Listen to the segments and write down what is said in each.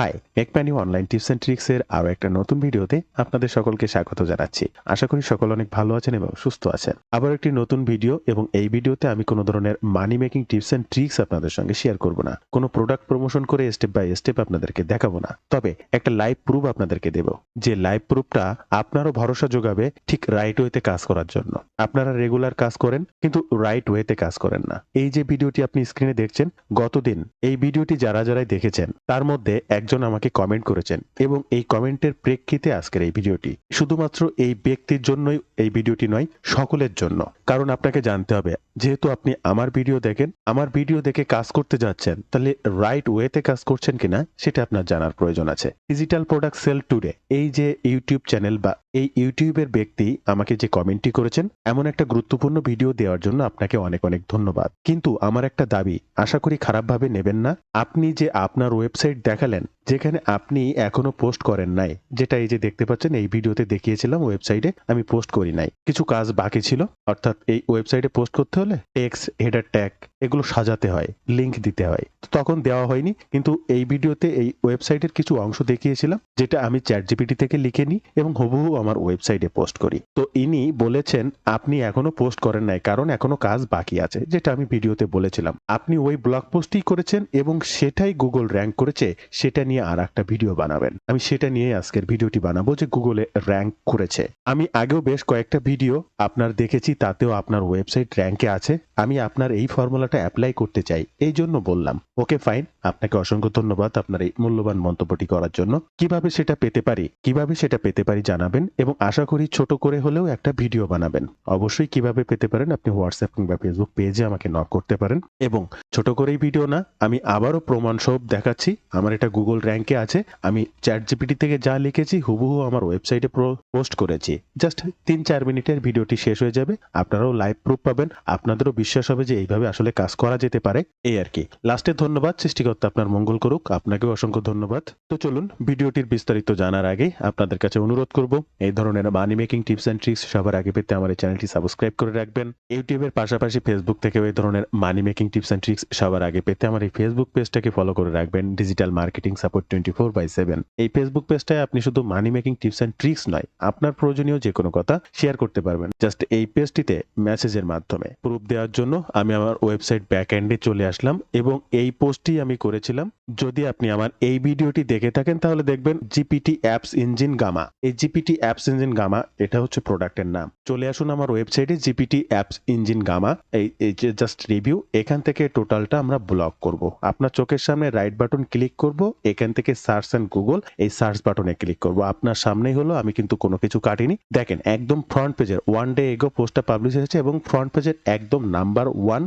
Hi make money online tips and ট্রিক্সের আরও একটা নতুন ভিডিওতে আপনাদের সকলকে স্বাগত জানাচ্ছি। আশা করি সকল অনেক ভালো আছেন এবং সুস্থ আছেন। আবার একটি নতুন ভিডিও এবং এই ভিডিওতে আমি কোনো ধরনের money making tips and tricks আপনাদের সঙ্গে শেয়ার করব না। কোনো প্রোডাক্ট প্রমোশন করে স্টেপ বাই স্টেপ আপনাদেরকে দেখাবো না। তবে একটা লাইভ প্রুফ আপনাদেরকে দেব, যে লাইভ প্রুফটা আপনারও ভরসা যোগাবে ঠিক রাইট ওয়েতে কাজ করার জন্য। আপনারা রেগুলার কাজ করেন, কিন্তু রাইট ওয়েতে কাজ করেন না। এই যে ভিডিওটি আপনি স্ক্রিনে দেখছেন, গতদিন এই ভিডিওটি যারা যারাই দেখেছেন, তার মধ্যে একজন আমাকে কমেন্ট করেছেন এবং এই কমেন্টের প্রেক্ষিতে আজকের এই ভিডিওটি। শুধুমাত্র এই ব্যক্তির জন্যই এই ভিডিওটি নয়, সকলের জন্য। কারণ আপনাকে জানতে হবে, যেহেতু আপনি আমার ভিডিও দেখেন, আমার ভিডিও দেখে কাজ করতে যাচ্ছেন, তাহলে রাইট ওয়েতে কাজ করছেন কিনা, সেটা আপনার জানার প্রয়োজন আছে। ডিজিটাল প্রোডাক্ট সেল টুডে এই যে ইউটিউব চ্যানেল বা এই ইউটিউবের ব্যক্তি আমাকে যে কমেন্টটি করেছেন, এমন একটা গুরুত্বপূর্ণ ভিডিও দেওয়ার জন্য আপনাকে অনেক অনেক ধন্যবাদ। কিন্তু আমার একটা দাবি, আশা করি খারাপভাবে নেবেন না। আপনি যে আপনার ওয়েবসাইট দেখালেন যেখানে আপনি এখনও পোস্ট করেন নাই। যেটা এই যে দেখতে পাচ্ছেন, এই ভিডিওতে দেখিয়েছিলাম ওয়েবসাইটে আমি পোস্ট করি নাই। কিছু কাজ বাকি ছিল, অর্থাৎ এই ওয়েবসাইটে পোস্ট করতে হলে টেক্স হেডার ট্যাগ এগুলো সাজাতে হয় লিংক দিতে হয়। তো তখন দেওয়া হয়নি, কিন্তু এই ভিডিওতে এই ওয়েবসাইটের কিছু অংশ দেখিয়েছিলাম, যেটা আমি চ্যাট জিপিটি থেকে লিখে নিই এবং হুবহু আমার ওয়েবসাইটে পোস্ট করি। তো ইনি বলেছেন, আপনি এখনও পোস্ট করেন নাই, কারণ এখনও কাজ বাকি আছে যেটা আমি ভিডিওতে বলেছিলাম। আপনি ওই ব্লগ পোস্টই করেছেন এবং সেটাই গুগল র্যাঙ্ক করেছে, সেটা নিয়ে আর একটা ভিডিও বানাবেন। আমি সেটা নিয়ে আজকের ভিডিওটি বানাবো যে গুগলে র্যাঙ্ক করেছে। আমি আগেও বেশ কয়েকটা ভিডিও আপনার দেখেছি, তাতেও আপনার ওয়েবসাইট র্যাঙ্কে আছে। আমি আপনার এই ফর্মুলাটা অ্যাপ্লাই করতে চাই, এই জন্য বললাম। ওকে ফাইন আপনাকে অসংখ্য ধন্যবাদ আপনার এই মূল্যবান মন্তব্যটি করার জন্য। কীভাবে সেটা পেতে পারি, কীভাবে সেটা পেতে পারি জানাবেন এবং আশা করি ছোট করে হলেও একটা ভিডিও বানাবেন। অবশ্যই কীভাবে পেতে পারেন আপনি হোয়াটসঅ্যাপ কিংবা ফেসবুক পেজে আমাকে নক করতে পারেন। এবং ছোট করেই ভিডিও না, আমি আবারও প্রমাণ সব দেখাচ্ছি। আমার এটা গুগল র্যাঙ্কে আছে। আমি চ্যাট জিপিটি থেকে যা লিখেছি, হুবহু আমার ওয়েবসাইটে পোস্ট করেছি। জাস্ট তিন চার মিনিটের ভিডিওটি শেষ হয়ে যাবে। আপনারাও লাইভ প্রুফ পাবেন। আপনাদেরও বিশ্বাস হবে যে এইভাবে আসলে কাজ করা যেতে পারে, এই আর কি। লাস্টে ধন্যবাদ, সৃষ্টিকর্তা আপনার মঙ্গল করুক, আপনাকেও অসংখ্য ধন্যবাদ। তো চলুন, ভিডিওটির বিস্তারিত জানার আগে আপনাদের কাছে অনুরোধ করব, এই ধরনের money making tips and tricks সবার আগে পেতে আমার এই চ্যানেলটি সাবস্ক্রাইব করে রাখবেন। ইউটিউবের পাশাপাশি ফেসবুক থেকেও এই ধরনের money making tips and tricks সবার আগে পেতে আমার এই ফেসবুক পেজটাকে ফলো করে রাখবেন digital marketing support twenty four by seven এই ফেসবুক পেজটায় আপনি শুধু money making tips and tricks নয়, আপনার প্রয়োজনীয় যে কোনো কথা শেয়ার করতে পারবেন। জাস্ট এই পেজটিতে মেসেজের মাধ্যমে। প্রুফ দেওয়ার জন্য আমি আমার ওয়েবসাইট ব্যাক এন্ডে চলে আসলাম এবং এই পোস্টটি আমি করেছিলাম। যদি আপনি আমার এই ভিডিওটি দেখে থাকেন, তাহলে দেখবেন জিপিটি অ্যাপস ইঞ্জিন গামা এই জিপিটি অ্যাপস ইঞ্জিন গামা এটা হচ্ছে প্রোডাক্টের নাম। চলে আসুন আমার ওয়েবসাইটে জিপিটি অ্যাপস ইঞ্জিন গামা এই এই যে জাস্ট রিভিউ এখান থেকে টোটালটা আমরা ব্লক করব। আপনার চোখের সামনে রাইট বাটন ক্লিক করব, এখান থেকে সার্চ অ্যান্ড গুগল এই সার্চ বাটনে ক্লিক করব। আপনার সামনেই হলো, আমি কিন্তু কোনো কিছু কাটিনি। দেখেন, একদম ফ্রন্ট পেজের ওয়ান ডে এগো পোস্টটা পাবলিশ হয়েছে এবং ফ্রন্ট পেজের একদম নাম্বার ওয়ান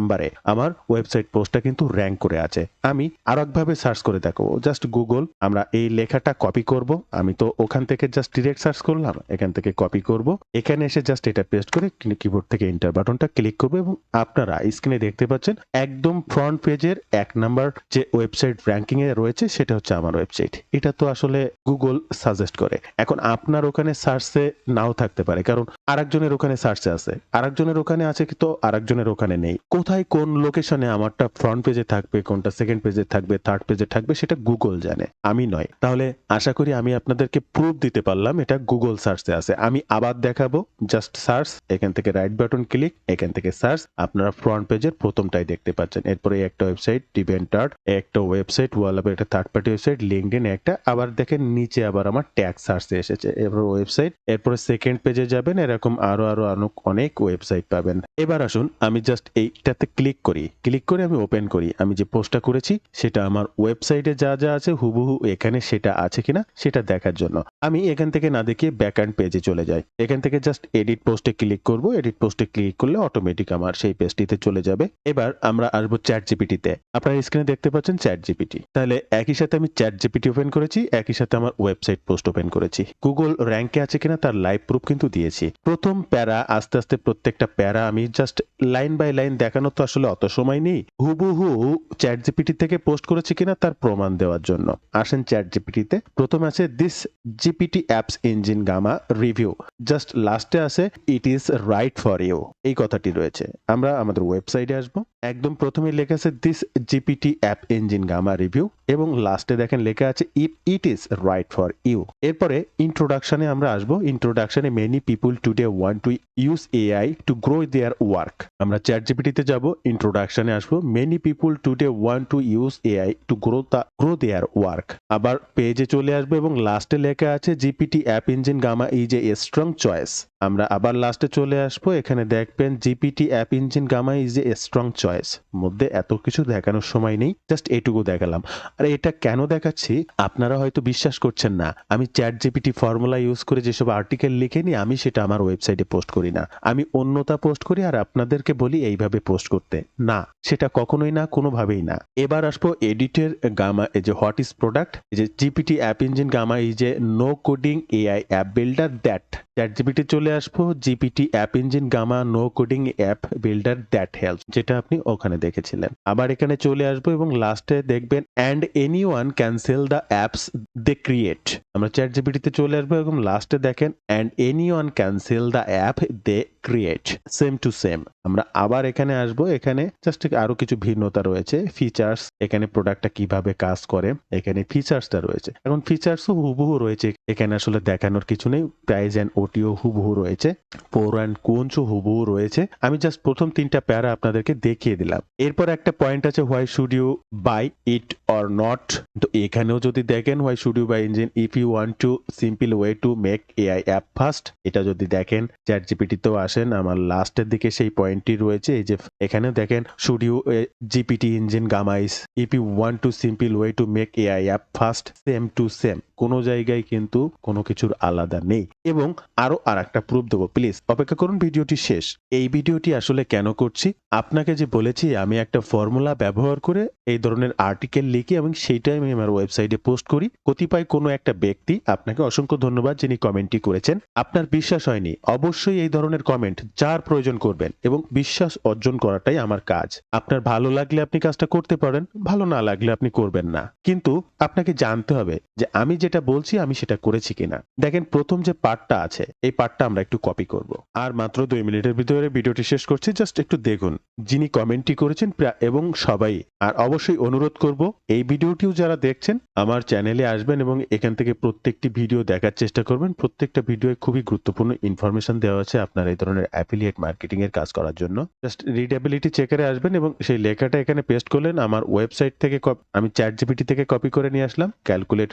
নাম্বারে আমার ওয়েবসাইট পোস্টটা কিন্তু র্যাঙ্ক করে আছে। আমি আরও একভাবে সার্চ করে দেখো জাস্ট গুগল আমরা এই লেখাটা কপি করব। আমি তো ওখান থেকে জাস্ট ডিরেক্ট সার্চ করলাম, এখান থেকে কপি করব। এখানে এসে জাস্ট এটা পেস্ট করে কিবোর্ড থেকে ইন্টার বাটনটা ক্লিক করব এবং আপনারা স্ক্রিনে দেখতে পাচ্ছেন একদম ফ্রন্ট পেজের এক নাম্বার যে ওয়েবসাইট র্যাঙ্কিং এ রয়েছে, সেটা হচ্ছে আমার ওয়েবসাইট এটা তো আসলে গুগল সাজেস্ট করে। এখন আপনার ওখানে সার্চে নাও থাকতে পারে, কারণ আরেকজনের ওখানে সার্চে আছে, আরেকজনের ওখানে আছে কিন্তু আরেকজনের ওখানে নেই। কোথায় কোন লোকেশনে আমারটা ফ্রন্ট পেজে থাকবে, কোনটা সেকেন্ড পেজে থাকবে থার্ড পেজে থাকবে, সেটা গুগল জানে। আমি নয়। তাহলে আশা করি আমি আপনাদেরকে প্রুফ দিতে পারলাম, এটা গুগল সার্চে আছে। আমি আবার দেখাবো জাস্ট সার্চ এখান থেকে রাইট বাটন ক্লিক এখান থেকে সার্চ আপনারা ফ্রন্ট পেজের প্রথমটাই দেখতে পাচ্ছেন। এরপরে একটা ওয়েবসাইট ডিভেন্টার্ড একটা ওয়েবসাইট ওয়ালাপের একটা থার্ড পার্টি ওয়েবসাইট লিঙ্কডিন একটা, আবার দেখেন নিচে আবার আমার ট্যাগ সার্চে এসেছে। এরপর ওয়েবসাইট এরপরে সেকেন্ড পেজে যাবেন, এরকম আরও আরও অনেক ওয়েবসাইট পাবেন। এবার আসুন, আমি জাস্ট এইটাতে ক্লিক করি। ক্লিক করে আমি ওপেন করি। আমি যে পোস্টটা করেছি, সেটা আমার ওয়েবসাইটে যা যা আছে, হুবহু এখানে সেটা আছে কিনা, সেটা দেখার জন্য। আমি এখান থেকে না দেখিয়ে ব্যাক অ্যান্ড পেজে চলে যাই। এখান থেকে জাস্ট এডিট পোস্টে ক্লিক করব। এডিট পোস্টে ক্লিক করলে অটোমেটিক আমার সেই পেজটিতে চলে যাবে। এবার আমরা আসব চ্যাট জিপিটিতে আপনারা স্ক্রিনে দেখতে পাচ্ছেন চ্যাট জিপিটি তাহলে একই সাথে আমি চ্যাট জিপিটি ওপেন করেছি, একই সাথে আমার ওয়েবসাইট পোস্ট ওপেন করেছি। গুগল র্যাঙ্কে আছে কিনা, তার লাইভ প্রুফ কিন্তু দিয়েছি। প্রথম প্যারা, আস্তে আস্তে প্রত্যেকটা প্যারা আমি জাস্ট লাইন বাই লাইন দেখানোর বানানোর তো আসলে অত সময় নেই। হুবহু চ্যাট জিপিটি থেকে পোস্ট করেছি কিনা তার প্রমাণ দেওয়ার জন্য। আসেন চ্যাট জিপিটিতে প্রথম আছে this GPT apps engine gamma review just লাস্টে আছে it is right for you এই কথাটি রয়েছে। আমরা আমাদের ওয়েবসাইটে আসব। একদম প্রথমে লেখা আছে this GPT app engine gamma review এবং লাস্টে দেখেন লেখা আছে if it is right for you এরপরে ইন্ট্রোডাকশনে আমরা আসব। ইন্ট্রোডাকশনে many people today want to use AI to grow their work আমরা চ্যাট জিপিটিতে যাব। ইন্ট্রোডাকশনে আসব। Many people today want to use AI to grow the grow their work আবার পেজে চলে আসবে এবং লাস্টে লেখা আছে GPT app engine gamma is a strong choice আমরা আবার লাস্টে চলে আসব, এখানে দেখবেন GPT app engine gamma is a strong choice মধ্যে এত কিছু দেখানোর সময় নেই জাস্ট এটুকু দেখালাম। আর এটা কেন দেখাচ্ছি? আপনারা হয়তো বিশ্বাস করছেন না। আমি চ্যাট জিপিটি ফর্মুলা ইউজ করে যেসব আর্টিকেল লিখে নিই, আমি সেটা আমার ওয়েবসাইটে পোস্ট করি না। আমি অন্যতা পোস্ট করি, আর আপনাদেরকে বলি, এইভাবে পোস্ট করতে। না, সেটা কখনোই না, কোনোভাবেই না। এবার আসব এডিটের গামা, এই যে হোয়াট ইজ প্রোডাক্ট, এই যে জিপিটি অ্যাপ ইঞ্জিন গামা, এই যে no coding AI app builder that. Chat GPT চলে আসব, GPT app engine gamma, no coding app builder that help যেটা আপনি ওখানে দেখেছিলেন। আবার এখানে চলে আসব এবং লাস্টে দেখবেন, and anyone can sell the apps they create. আমরা চ্যাট জিপিটিতে চলে আসব এবং লাস্টে দেখেন, and anyone can sell the app they create. Same to same. আমরা আবার এখানে আসব এখানে জাস্ট আরও কিছু ভিন্নতা রয়েছে। ফিচার্স এখানে প্রোডাক্টটা কীভাবে কাজ করে, এখানে ফিচার্সটা রয়েছে। এখন ফিচার্সও হুবহু রয়েছে। এখানে আসলে দেখানোর কিছু নেই। প্রাইজ অ্যান্ড ওটিও হুবহু রয়েছে। পোর অ্যান্ড কোনসও হুবহু রয়েছে। আমি জাস্ট প্রথম তিনটা প্যারা আপনাদেরকে দেখিয়ে দিলাম। এরপর একটা পয়েন্ট আছে why should you buy it or not তো এখানেও যদি দেখেন why should you buy engine if you want to simple way to make AI app first এটা যদি দেখেন চ্যাট জিপিটিতেও আসেন। আমার লাস্টের দিকে সেই পয়েন্টটি রয়েছে। এই যে এখানেও দেখেন you GPT engine gamma is if you want to simple way to make AI app first same to same কোনো জায়গায় কিন্তু কোনো কিছুর আলাদা নেই। এবং আরও আর একটা প্রুফ দেবো। প্লিজ অপেক্ষা করুন, ভিডিওটি শেষ। এই ভিডিওটি আসলে কেন করছি? আপনাকে যে বলেছি, আমি একটা ফর্মুলা ব্যবহার করে এই ধরনের আর্টিকেল লিখি এবং সেইটাই আমি আমার ওয়েবসাইটে পোস্ট করি। কতিপয় কোনো একটা ব্যক্তি, আপনাকে অসংখ্য ধন্যবাদ যিনি কমেন্টটি করেছেন। আপনার বিশ্বাস হয়নি। অবশ্যই এই ধরনের কমেন্ট যার প্রয়োজন করবেন এবং বিশ্বাস অর্জন করাটাই আমার কাজ। আপনার ভালো লাগলে আপনি কাজটা করতে পারেন, ভালো না লাগলে আপনি করবেন না। কিন্তু আপনাকে জানতে হবে যে আমি যেটা বলছি আমি সেটা করেছি কিনা। দেখেন, প্রথম যে পার্টটা আছে, এই পার্টটা আমরা একটু কপি করব। আর মাত্র দুই মিনিটের ভিতরে ভিডিওটি শেষ করছি জাস্ট একটু দেখুন। যিনি কমেন্টটি করেছেন এবং সবাই, আর অবশ্যই অনুরোধ করব, এই ভিডিওটিও যারা দেখছেন, আমার চ্যানেলে আসবেন এবং এখান থেকে প্রত্যেকটি ভিডিও দেখার চেষ্টা করবেন। প্রত্যেকটা ভিডিওয়ে খুবই গুরুত্বপূর্ণ ইনফরমেশন দেওয়া আছে আপনার এই ধরনের অ্যাফিলিয়েট মার্কেটিং এর কাজ করার জন্য। জাস্ট রিডেবিলিটি চেকারে আসবেন এবং সেই লেখাটা এখানে পেস্ট করলেন। আমার ওয়েবসাইট থেকে আমি চ্যাট জিপিটি থেকে কপি করে নিয়ে আসলাম। ক্যালকুলেট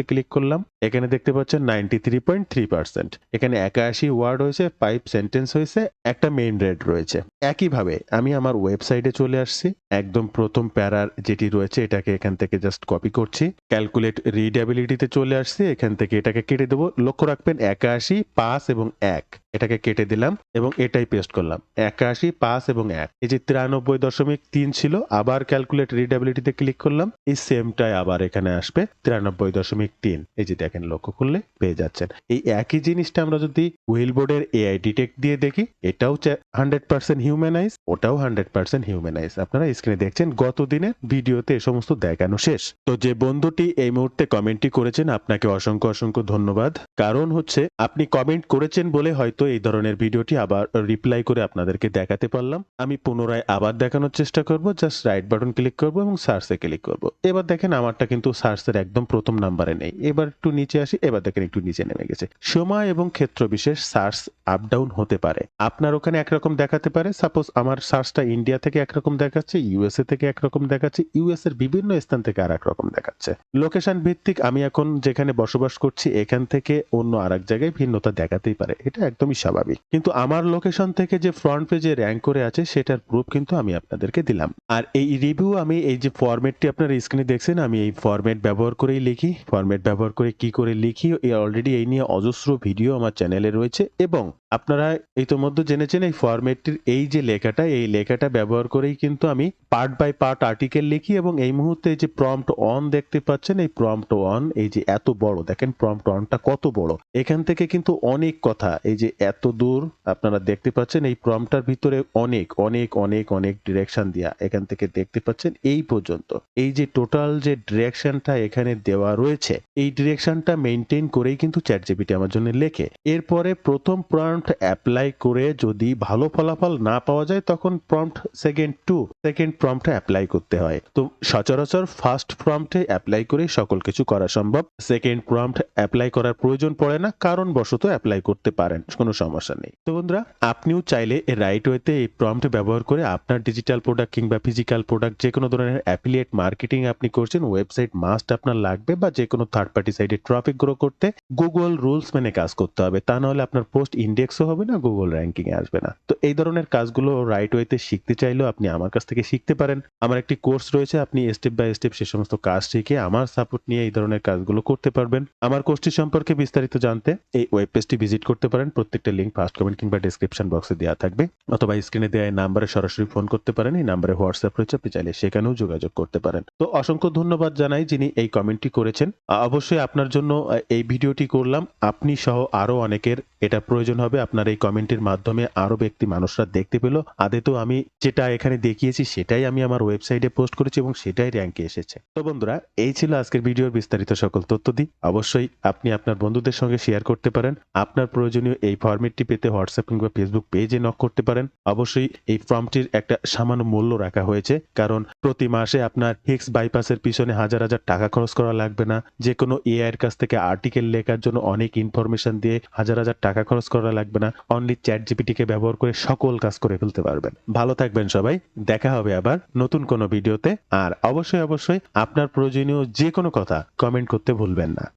রিডেবিলিটিতে ক্লিক করলাম, এখানে দেখতে পাচ্ছেন ninety three point three percent এখানে একাশি ওয়ার্ড হয়েছে ফাইভ সেন্টেন্স হয়েছে, একটা মেইন রেড রয়েছে। একইভাবে আমি আমার ওয়েবসাইটে চলে আসছি, একদম প্রথম প্যারার যেটি রয়েছে, এটাকে এখান থেকে জাস্ট কপি করছি ক্যালকুলেট রিডেবিলিটিতে চলে আসছি, এখান থেকে এটাকে কেটে দেবো। লক্ষ্য রাখবেন, একাশি, পাঁচ এবং এক, এটাকে কেটে দিলাম এবং এটাই পেস্ট করলাম। একাশি, পাঁচ এবং এক, এই যে তিরানব্বই দশমিক তিন ছিল, আবার ক্যালকুলেট রিডেবিলিটিতে ক্লিক করলাম, এই সেমটাই আবার এখানে আসবে, তিরানব্বই দশমিক তিন এই যে দেখেন, লক্ষ্য করলে পেয়ে যাচ্ছেন। এই একই জিনিসটা আমরা যদি হুইল বোর্ডের এআই ডিটেক্ট দিয়ে দেখি, এটাও হান্ড্রেড পার্সেন্ট হিউম্যানাইজ ওটাও হান্ড্রেড পার্সেন্ট হিউম্যানাইজ আপনারা স্ক্রিনে দেখছেন, গত দিনের ভিডিওতে এ সমস্ত দেখানো শেষ। তো যে বন্ধুটি এই মুহূর্তে কমেন্টটি করেছেন, আপনাকে অসংখ্য অসংখ্য ধন্যবাদ। কারণ হচ্ছে, আপনি কমেন্ট করেছেন বলে হয়তো এই ধরনের ভিডিওটি আবার রিপ্লাই করে আপনাদেরকে দেখাতে পারলাম। আমি পুনরায় আবার দেখানোর চেষ্টা করব জাস্ট রাইট বাটন ক্লিক করব এবং সার্চে ক্লিক করব। এবার দেখেন, আমারটা কিন্তু সার্চের একদম প্রথম নাম্বারে নেই। এবার একটু নিচে আসি, এবার দেখেন একটু নিচে নেমে গেছে। সময় এবং ক্ষেত্র বিশেষ সার্চ আপ ডাউন হতে পারে। আপনার ওখানে একরকম দেখাতে পারে। সাপোজ আমার সার্চটা ইন্ডিয়া থেকে একরকম দেখাচ্ছে, ইউএসএ থেকে একরকম দেখাচ্ছে ইউএস এর বিভিন্ন স্থান থেকে আর রকম দেখাচ্ছে। লোকেশন ভিত্তিক আমি এখন যেখানে বসবাস করছি, এখান থেকে অন্য আর এক জায়গায় ভিন্নতা দেখাতেই পারে। এটা একদমই স্বাভাবিক। কিন্তু আমার লোকেশন থেকে যে ফ্রন্ট পেজে র্যাঙ্ক করে আছে, সেটার প্রুফ কিন্তু আমি আপনাদেরকে দিলাম। আর এই রিভিউ আমি, এই যে ফরম্যাটটি আপনার স্ক্রিনে দেখছেন, আমি এই ফরম্যাট ব্যবহার করেই লিখি। ফরম্যাট ব্যবহার করে কি করে লিখি অলরেডি এই নিয়ে অজস্র ভিডিও আমার চ্যানেলে রয়েছে এবং আপনারা ইতোমধ্যে জেনেছেন এই ফরম্যাটটির এই যে লেখাটা, এই লেখাটা ব্যবহার করেই কিন্তু আমি পার্ট বাই পার্ট আর্টিকেল লিখি এবং এই মুহূর্তে যে প্রম্পট অন দেখতে পাচ্ছেন, এই প্রম্পট অন এই যে এত বড়, দেখেন প্রম্পট অনটা কত বড়। এখান থেকে কিন্তু অনেক কথা, এই যে এত দূর আপনারা দেখতে পাচ্ছেন এই প্রম্পটার ভিতরে অনেক অনেক অনেক অনেক ডিরেকশন দেওয়া এখান থেকে দেখতে পাচ্ছেন এই পর্যন্ত। এই যে টোটাল যে ডিরেকশনটা এখানে দেওয়া রয়েছে এই ডিরেকশনটা মেনটেন করেই কিন্তু চ্যাট জিপিটি আমার জন্য লেখে। এরপরে প্রথম প্রম্পট অ্যাপ্লাই করে যদি ভালো ফলাফল না পাওয়া যায়, তখন প্রম্পট সেকেন্ড টু সেকেন্ড প্রম্পটে অ্যাপ্লাই করতে হয়। তো সচরাচর ফার্স্ট প্রম্পটে অ্যাপ্লাই করে সকল কিছু করা সম্ভব। সেকেন্ড প্রম্পট অ্যাপ্লাই করার প্রয়োজন পড়ে না কারণ বশত অ্যাপ্লাই করতে পারেন, কোনো সমস্যা নেই। তো বন্ধুরা, আপনিও চাইলে রাইট ওয়েতে এই প্রম্পট ব্যবহার করে আপনার ডিজিটাল প্রোডাক্ট কিংবা ফিজিক্যাল প্রোডাক্ট যে কোনো ধরনের অ্যাফিলিয়েট মার্কেটিং আপনি করছেন ওয়েবসাইট মাস্ট আপনার লাগবে বা যে কোনো থার্ড পার্টি সাইটে ট্রাফিক গ্রো করতে গুগল রুলস মেনে কাজ করতে হবে। তা নাহলে আপনার পোস্ট ইন্ডেক্সও হবে না গুগল র্যাঙ্কিং এ আসবে না। তো এই ধরনের কাজগুলো রাইট ওয়েতে শিখতে চাইলেও আপনি আমার কাছ থেকে শিখতে পারেন। আমার একটি কোর্স রয়েছে, আপনি স্টেপ বাই স্টেপ সে সমস্ত কাজ শিখে আমার সাপোর্ট নিয়ে এই ধরনের কাজগুলো করতে পারবেন। আমার কোর্সটি সম্পর্কে বিস্তারিত জানতে এই ওয়েব পেজটি ভিজিট করতে পারেন। প্রত্যেকটা লিঙ্ক ফার্স্ট কমেন্ট কিংবা ডিসক্রিপশন বক্সে দেওয়া থাকবে। অথবা স্ক্রিনে দেওয়া এই নাম্বারে সরাসরি ফোন করতে পারেন। এই নাম্বারে হোয়াটসঅ্যাপ রয়েছে, আপনি চাইলে সেখানেও যোগাযোগ করতে পারেন। তো অসংখ্য ধন্যবাদ জানাই যিনি এই কমেন্টটি করেছেন। অবশ্যই আপনার জন্য এই ভিডিওটি করলাম। আপনি সহ আরও অনেকের এটা প্রয়োজন হবে। আপনার এই কমেন্টের মাধ্যমে আরও ব্যক্তি মানুষরা দেখতে পেল। আদে আমি যেটা এখানে দেখিয়েছি, সেটাই আমি আমার ওয়েবসাইটে পোস্ট করেছি এবং সেটাই র্যাঙ্কে এসেছে। তো বন্ধুরা, এই ছিল আজকের ভিডিওর বিস্তারিত সকল তথ্য দিই। অবশ্যই আপনি আপনার বন্ধুদের সঙ্গে শেয়ার করতে পারেন। আপনার প্রয়োজনীয় এই ফরম্যাটটি পেতে হোয়াটসঅ্যাপ কিংবা ফেসবুক পেজে নক করতে পারেন। অবশ্যই এই ফর্মটির একটা সামান্য মূল্য রাখা হয়েছে। কারণ প্রতি মাসে আপনার হিক্স বাইপাসের পিছনে হাজার হাজার টাকা খরচ করা লাগবে না। যে কোনো এআই এর কাছ থেকে আর্টিকেল লেখার জন্য অনেক ইনফরমেশন দিয়ে হাজার হাজার টাকা খরচ করা লাগবে না। অনলি চ্যাট জিপিটিকে ব্যবহার করে সকল কাজ করে ফেলতে পারবেন। ভালো থাকবেন সবাই। দেখা হবে আবার নতুন কোনো ভিডিওতে। আর অবশ্যই অবশ্যই আপনার প্রয়োজনীয় যে কোনো কথা কমেন্ট করতে ভুলবেন না।